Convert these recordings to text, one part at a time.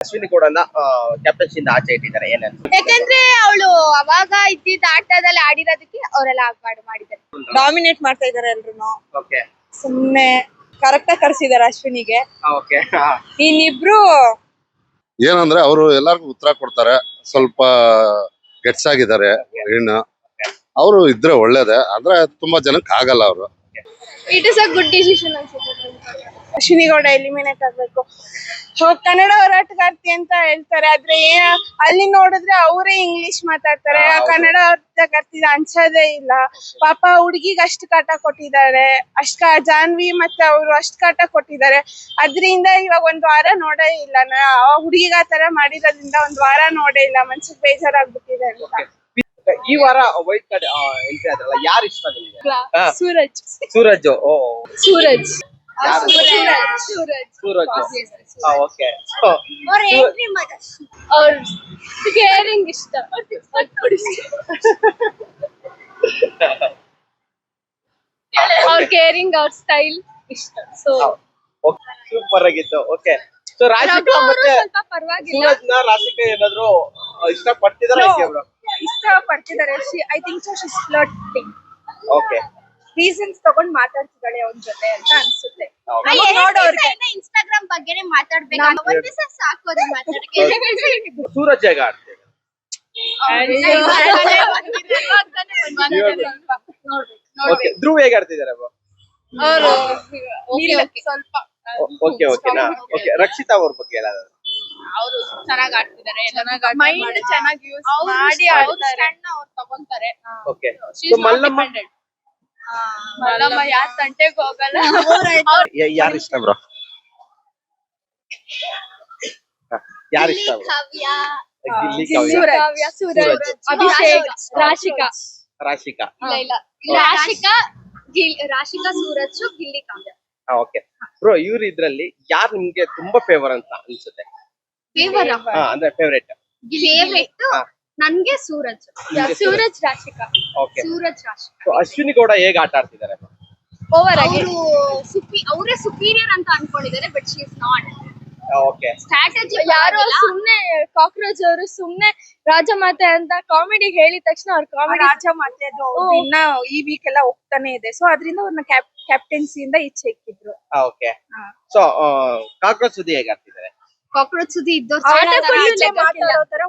ಅಶ್ವಿನಿ ಕೂಡ ಕ್ಯಾಪ್ಟನ್ಸಿಯಿಂದ ಆಚೆ ಇಟ್ಟಿದ್ದಾರೆ. ಏನಂತ ಯಾಕಂದ್ರೆ ಅವಳು ಅವಾಗ ಇದ್ದಿದ್ದ ಆಟದಲ್ಲಿ ಆಡಿರೋದಕ್ಕೆ ಅವರೆಲ್ಲ ಆಗ್ಬಾರ್ದು ಮಾಡಿದ್ದಾರೆ. ಡಾಮಿನೇಟ್ ಮಾಡ್ತಾ ಇದಾರೆ ಎಲ್ರು ಓಕೆ ಸುಮ್ನೆ ಕರೆಕ್ಟ್ ಆಗಿ ಕರ್ಸಿದಾರೆ ಅಶ್ವಿನಿಗೆ. ಓಕೆ ಇನ್ನಿಬ್ರು ಏನಂದ್ರೆ ಅವರು ಎಲ್ಲಾರ್ಗು ಉತ್ತರ ಕೊಡ್ತಾರೆ. ಸ್ವಲ್ಪ ಗೆಟ್ಸ್ ಆಗಿದ್ದಾರೆ ಹೆಣ್ಣು. ಅವರು ಇದ್ರೆ ಒಳ್ಳೇದೇ. ಆದ್ರೆ ತುಂಬಾ ಜನಕ್ಕೆ ಆಗಲ್ಲ ಅವರು. It is a good decision ಅನ್ಸುತ್ತೆ. ಅಶ್ವಿನಿ ಗೌಡ ಎಲಿಮಿನೇಟ್ ಆಗ್ಬೇಕು. ಅವ್ರ್ ಕನ್ನಡ ಹೋರಾಟಗಾರ್ತಿ ಅಂತ ಹೇಳ್ತಾರೆ. ಆದ್ರೆ ಏನ್ ಅಲ್ಲಿ ನೋಡಿದ್ರೆ ಅವರೇ ಇಂಗ್ಲಿಷ್ ಮಾತಾಡ್ತಾರೆ. ಕನ್ನಡ ಹೋರಾಟಗಾರ್ತಿ ಅನ್ಸೋದೇ ಇಲ್ಲ. ಪಾಪ ಹುಡುಗಿಗೆ ಅಷ್ಟು ಕಾಟ ಕೊಟ್ಟಿದ್ದಾರೆ. ಅಷ್ಟ್ ಕಾ ಜಾನ್ವಿ ಮತ್ತೆ ಅವರು ಅಷ್ಟು ಕಾಟ ಕೊಟ್ಟಿದ್ದಾರೆ. ಅದ್ರಿಂದ ಇವಾಗ ಒಂದ್ ವಾರ ನೋಡೇ ಇಲ್ಲ. ನಾ ಆ ಹುಡುಗಿಗೆ ಆ ತರ ಮಾಡಿರೋದ್ರಿಂದ ಒಂದ್ ವಾರ ನೋಡೇ ಇಲ್ಲ. ಮನ್ಸಿಗೆ ಬೇಜಾರಾಗ್ಬಿಟ್ಟಿದೆ ಅಂತ. ಈ ವಾರ ವೈಟ್ ಕಾರ್ಡ್ ಎಂಟ್ರಿ ಆದ್ರಲ್ಲ ಯಾರು ಇಷ್ಟ ನಿಮಗೆ? ಸೂರಜ್. ಸೂರಜ್. ಓ. ಸೂರಜ್? ಸೂರಜ್. ಸೂರಜ್. ಓಕೆ ಅವ್ರ ಕೇರಿಂಗ್ ಇಷ್ಟ. ಅವ್ರ ಕೇರಿಂಗ್ ಅವ್ರ ಸ್ಟೈಲ್ ಇಷ್ಟ. ಸೊ ಸೂಪರ್ ಆಗಿತ್ತು. ಓಕೆ ಸೊ ರಾಜಕೀಯ ಮತ್ತೆ ಸ್ವಲ್ಪ ಪರವಾಗಿಲ್ಲ. ಸೂರಜ್ನ ಏನಾದ್ರು ಇಷ್ಟ ಪಡ್ತಿದಾರ. ಇಷ್ಟ ಪಡ್ತಿದಾರೆ I think so she's flirting okay reasons ತಗೊಂಡ್ ಮಾತಾಡ್ತಿದ್ದಾಳೆ ಅವನ ಜೊತೆ ಅಂತ ಅನ್ಸುತ್ತೆ. ಇನ್ಸ್ಟಾಗ್ರಾಮ್ ಬಗ್ಗೆನೇ ಮಾತಾಡ್ಬೇಕು. ಒಂದ್ ದಿವಸ ಸಾಕು ಮಾತಾಡಕ್ಕೆ ಸೂರಜ್ ಹೇಗ ಆಡ್ತಿದೆ ಓಕೆ ಧ್ರುವ್ ಹೇಗೆ ಆಡ್ತಿದ್ದಾರೆ ಅವರು ಸ್ವಲ್ಪ ಓಕೆ ಓಕೆನಾ? ಓಕೆ ರಕ್ಷಿತಾ ಅವ್ರ ಬಗ್ಗೆ ಹೇಳೋದು. ಅವರು ಚೆನ್ನಾಗಿ ಆಡ್ತಿದ್ದಾರೆ. ಮೈಂಡ್ ಚೆನ್ನಾಗಿ ಯೂಸ್ ಮಾಡಿ ಆಡ್ತಾರೆ. ಅವ್ರು ತಗೊಂತಾರೆ. Okay so Mallamma Mallamma. ಯಾರ್ ತಂಟೆಗೆ ಹೋಗಲ್ಲ. ಯಾರು ಇಷ್ಟ ಬ್ರೋ? ಯಾರು ಇಷ್ಟ. ಅಭಿಷೇಕ್ ರಾಶಿಕಾ. ರಾಶಿಕಾ. ಇಲ್ಲ ಇಲ್ಲ. ರಾಶಿಕಾ ರಾಶಿಕಾ ಸೂರಜ್ ಗಿಲ್ಲಿ ಕಾವ್ಯ. ಓಕೆ. ಬ್ರೋ ಇವ್ರ ಇದ್ರಲ್ಲಿ ಯಾರು ನಿಮ್ಗೆ ತುಂಬಾ ಫೇವರ್ ಅಂತ ಅನ್ಸುತ್ತೆ? ಫೇವರ್ ಅಂದ್ರೆ ಫೇವರೇಟ್ ಫೇವರೇಟ್. ನನ್ಗೆ ಸೂರಜ್. ಸೂರಜ್. ರಾಶಿಕ. ಓಕೆ ಸೂರಜ್ ರಾಶಿಕ. ಸೊ ಅಶ್ವಿನಿ ಗೌಡ ಹೇಗೆ ಆಟ ಆಡ್ತಿದ್ದಾರೆ ಓವರ್ ಅವರು ಸುಪಿ ಅವರೇ ಸುಪೀರಿಯರ್ ಅಂತ ಅನ್ಕೊಂಡಿದ್ದಾರೆ but she is not okay strategy ಯಾರೋ ಸುಮ್ನೆ ಕಾಕ್ರೋಚ್ ಅವರು ಸುಮ್ನೆ ರಾಜಮಾತೆ ಅಂತ ಕಾಮಿಡಿ ಹೇಳಿದ ತಕ್ಷಣ ಅವ್ರ ಕಾಮಿಡಿ ರಾಜಮಾತೆ ಅದು ಇನ್ನ ಈ ವೀಕ್ ಎಲ್ಲ ಹೋಗ್ತಾನೆ ಇದೆ. ಸೊ ಅದರಿಂದ ಅವ್ರನ್ನ ಕ್ಯಾಪ್ಟನ್ಸಿಯಿಂದ ಈಚೆ ಇಕ್ಕಿದ್ರು. ಓಕೆ ಸೊ ಕಾಕ್ರೋಚ್ ಸುದ್ದಿ ಹೇಗ್ ಆಡ್ತಿದ್ದಾರೆ? ಕಾಕ್ರೋಚ್ ಸುದ್ದಿ ಕೊಂಡು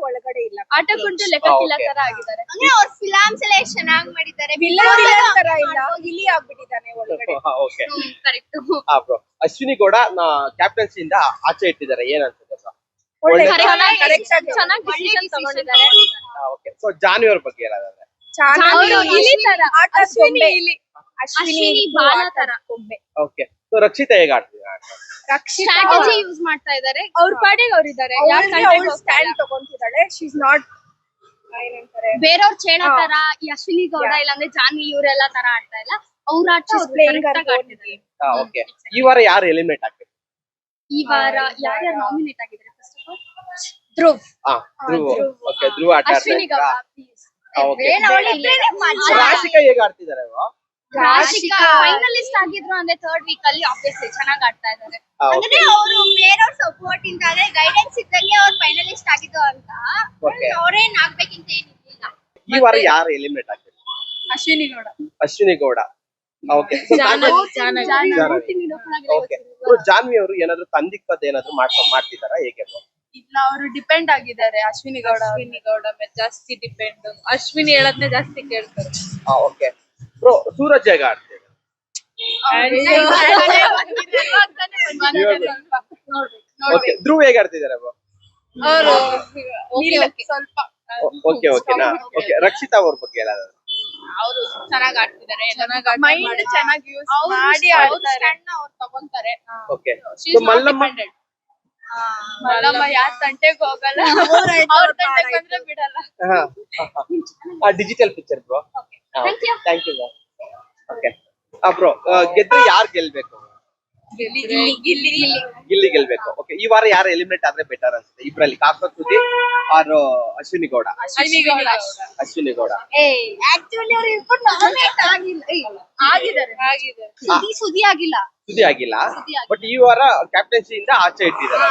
ಒಳಗಡೆ ಇಲ್ಲ. ಆಟ ಕುಂಟು ಲೆಕ್ಕಕ್ಕಿಲ್ಲ ತರ ಆಗಿದ್ದಾರೆ. ಅಂದ್ರೆ ಅವ್ರ ಫಿಲಾಮ್ಸ್ ಎಲ್ಲ ಎಷ್ಟ್ ಚೆನ್ನಾಗ್ ಮಾಡಿದ್ದಾರೆ. ವಿಲನ್ ವಿಲನ್ ತರ ಇಲ್ಲ. ಇಲಿ ಆಗ್ಬಿಟ್ಟಿದ್ದಾನೆ ಒಳಗಡೆ. ಓಕೆ ಕರೆಕ್ಟ್ ಹಾ ಬ್ರೋ ಅಶ್ವಿನಿ ಗೌಡ ಕ್ಯಾಪ್ಟನ್ಸಿಯಿಂದ ಆಚೆ ಇಟ್ಟಿದ್ದಾರೆ. ಏನ್ ಅನ್ಸುತ್ತೆ ಸರ್ ಒಳ್ಳೆ ಒಳ್ಳೆ- ಚೆನ್ನಾಗಿ correct ಆಗಿ ಚೆನ್ನಾಗಿ decision ತಗೊಂಡಿದ್ದಾರೆ. ಓಕೆ ಸೊ ಜಾನ್ವಿ ಅವ್ರ ಬಗ್ಗೆ ಅಶ್ವಿನಿ ಬಾಲ ತರ. ಓಕೆ ಸೊ ರಕ್ಷಿತಾ ಹೇಗ್ ಆಡ್ತಿದ್ದಾರೆ ಸ್ಟ್ರಾಟಜಿ ಯೂಸ್ ಮಾಡ್ತಾ ಇದ್ದಾರೆ ಅವ್ರ ಪಾಡಿಗೆ ಅವ್ರಿದ್ದಾರೆ ಇದ್ದಾರೆ ಅವಳು ಸ್ಟ್ಯಾಂಡ್ ತಗೊಂತಿದ್ದಾಳೆ. ಶಿ ಇಸ್ ನಾಟ್ ಏನಂತಾರೆ? ಬೇರೆಯವ್ರ ಚೇಣ. ತರ ಈ ಅಶ್ವಿನಿ ಗೌಡ ಇಲ್ಲಾಂದ್ರೆ ಜಾನ್ವಿ ಇವರೆಲ್ಲ ತರ ಆಡ್ತಾ ಇಲ್ಲ. ಅವ್ರ ಆಟ ಅವ್ರು ಈ ವಾರ ಯಾರು ಎಲಿಮಿನೇಟ್ ಆಗ್ಬೇಕು? ಈ ವಾರ ಯಾರ್ಯಾರು ನಾಮಿನೇಟ್ ಆಗಿದ್ದಾರೆ first of all Dhruv. Dhruva. Okay Dhruva ಆಟ ಅಶ್ವಿನಿ ಗೌಡ ಪ್ಲೀಸ್. ರಾಶಿಕಾ ಹೇಗ್ ಆಡ್ತಿದ್ದಾರೆ? ರಾಶಿಕಾ ಫೈನಲಿಸ್ಟ್ ಆಗಿದ್ರು ಅಂದ್ರೆ ಥರ್ಡ್ ವೀಕ್ ಅಲ್ಲಿ ಆಬ್ವಿಯಸ್ಲಿ ಚೆನ್ನಾಗಿ ಆಡ್ತಾ ಇದ್ದಾರೆ. ಅಂದ್ರೆ. ಅವರು ಬೇರೆಯವ್ರ ಸಪೋರ್ಟ್ ಇಂದ ಅಂದ್ರೆ ಗೈಡೆನ್ಸ್ ಇದ್ದಂಗೆ ಅವ್ರು ಫೈನಲಿಸ್ಟ್ ಆಗಿದ್ದು ಅಂತ. ಅವ್ರೇನ್ ಆಗ್ಬೇಕಿಂತ ಏನಿಲ್ಲ ಈ ವಾರ ಯಾರು ಎಲಿಮಿನೇಟ್ ಆಗ್ತಾರೆ ಅಶ್ವಿನಿ ಗೌಡ. ಅಶ್ವಿನಿ ಗೌಡ. ಓಕೆ ಜಾನ್ವಿ ಅವರು ಏನಾದ್ರು ತಂದಿಕ್ಕದ ಏನಾದ್ರು ಮಾಡ್ಕೊಂಡ್ ಮಾಡ್ತಿದಾರಾ ಹೇಗೆ ಇಲ್ಲ ಅವರು ಡಿಪೆಂಡ್ ಆಗಿದ್ದಾರೆ. ಅಶ್ವಿನಿ ಗೌಡ ಅಶ್ವಿನಿ ಗೌಡ ಮೇಲೆ ಜಾಸ್ತಿ ಡಿಪೆಂಡ್ ಅಶ್ವಿನಿ ಹೇಳದ್ನೆ ಜಾಸ್ತಿ ಕೇಳ್ತಾರೆ. ಓಕೆ ಬ್ರೋ ಸೂರಜ್ ಹೇಗೆ ಆಡ್ತಿದ್ದಾರೆ ಓಕೆ ಧ್ರುವ ಹೇಗೆ ಆಡ್ತಿದ್ದಾರೆ ಬ್ರೋ? ಅವರು ಸ್ವಲ್ಪ ಓಕೆ ಓಕೆನಾ ಓಕೆ ರಕ್ಷಿತಾ ಅವ್ರ ಬಗ್ಗೆ ಹೇಳೋದಾದ್ರೆ ಅವರು ಚೆನ್ನಾಗಿ ಆಡ್ತಿದ್ದಾರೆ ಮೈಂಡ್ ಚೆನ್ನಾಗಿ ಯೂಸ್ ಮಾಡಿ ಅವ್ರು ತಗೊಂತಾರೆ. ಓಕೆ ಮಲ್ಲಮ್ಮ ಮಲ್ಲಮ್ಮ ಯಾರ್ ತಂಟೆಗೆ ಹೋಗಲ್ಲ. ಅವ್ರ ತಂಟೆಗೆ ಬಂದ್ರೆ ಬಿಡಲ್ಲ. Digital picture bro. Thank you thank you okay bro ಗೆದ್ರೆ ಯಾರು ಗೆಲ್ಬೇಕು? ಗಿಲ್ಲಿ ಗೆಲ್ಬೇಕು. ಓಕೆ ಈ ವಾರ ಯಾರು ಎಲಿಮಿನೇಟ್ ಆದ್ರೆ ಬೆಟರ್ ಅನ್ಸುತ್ತೆ? ಇಬ್ರಲ್ಲಿ ಕಾಕ್ರೋಚ್ ಸುದ್ದಿ ಆರ್ ಅಶ್ವಿನಿ ಗೌಡ. ಅಶ್ವಿನಿ ಗೌಡ. ಸುದ್ದಿ ಆಗಿಲ್ಲ. ಸುದ್ದಿ ಆಗಿಲ್ಲ. ಬಟ್ ಈ ವಾರ ಕ್ಯಾಪ್ಟನ್ಸಿ ಇಂದ ಆಚೆ ಇಟ್ಟಿದ್ದಾರೆ.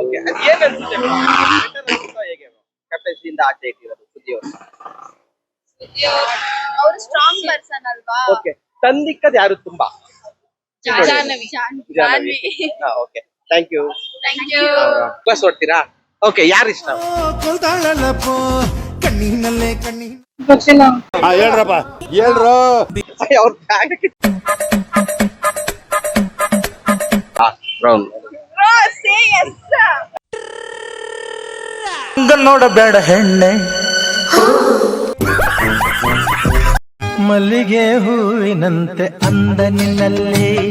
ಓಕೆ ಅದು ಏನ್ ಅನ್ಸುತ್ತೆ? ಬೆಟರ್ ಅನ್ಸುತ್ತಾ ಹೇಗೆ? ಕ್ಯಾಪ್ಟನ್ಸಿ ಇಂದ ಆಚೆ ಇಟ್ಟಿರೋದು ಸುದ್ದಿ ಅವರು. ಅವ್ರು ಸ್ಟ್ರಾಂಗ್ ಪರ್ಸನ್ ಅಲ್ವಾ? ಓಕೆ ತಂದಿಕ್ಕದ್ ಯಾರು ತುಂಬಾ? Jahnavi. Jahnavi. Okay thank you thank you class ಓಡ್ತೀರಾ okay ಯಾರು ಇಷ್ಟ? ಕಣ್ಣಿನಲ್ಲೇ ಕಣ್ಣಿ ಅವ್ರ ಬ್ರೌನ್ ನೋಡಬೇಡ ಹೆಣ್ಣೆ. ಮಲ್ಲಿಗೆ ಹೂವಿನಂತೆ ಅಂದ ನಿನ್ನಲ್ಲಿ